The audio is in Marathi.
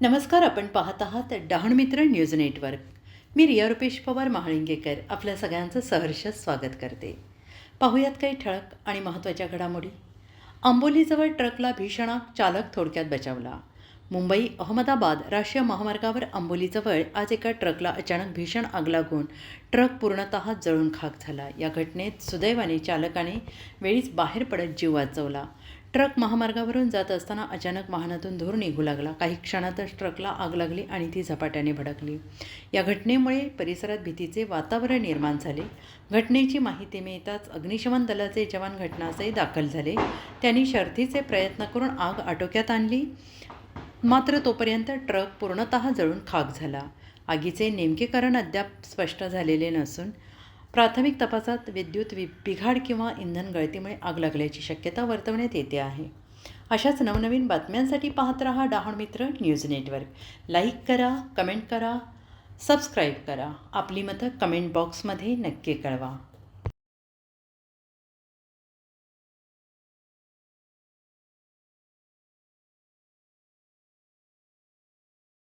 नमस्कार आपण पाहत आहात डहाण मित्र न्यूज नेटवर्क. मी रिया रुपेश पवार महाळिंगेकर आपल्या सगळ्यांचं सहर्ष स्वागत करते. पाहूयात काही ठळक आणि महत्त्वाच्या घडामोडी. आंबोलीजवळ ट्रकला भीषण चालक थोडक्यात बचावला. मुंबई अहमदाबाद राष्ट्रीय महामार्गावर आंबोलीजवळ आज एका ट्रकला अचानक भीषण आग लागून ट्रक पूर्णतः जळून खाक झाला. या घटनेत सुदैवाने चालकाने वेळीच बाहेर पडत जीव वाचवला. ट्रक महामार्गावरून जात असताना अचानक वाहनातून धूर निघू लागला. काही क्षणातच ट्रकला आग लागली आणि ती झपाट्याने भडकली. या घटनेमुळे परिसरात भीतीचे वातावरण निर्माण झाले. घटनेची माहिती मिळताच अग्निशमन दलाचे जवान घटनास्थळी दाखल झाले. त्यांनी शर्थीचे प्रयत्न करून आग आटोक्यात आणली. मात्र तोपर्यंत ट्रक पूर्णतः जळून खाक झाला. आगीचे नेमके कारण अद्याप स्पष्ट झालेले नसून प्राथमिक तपासात विद्युत वि बिघाड किंवा इंधन गळतीमुळे आग लागल्याची शक्यता वर्तवण्यात येते आहे. अशाच नवनवीन बातम्यांसाठी पाहत रहा Dahan Mitra news network. Like करा कमेंट करा सबस्क्राईब करा. आपली मतं कमेंट बॉक्समध्ये नक्की कळवा.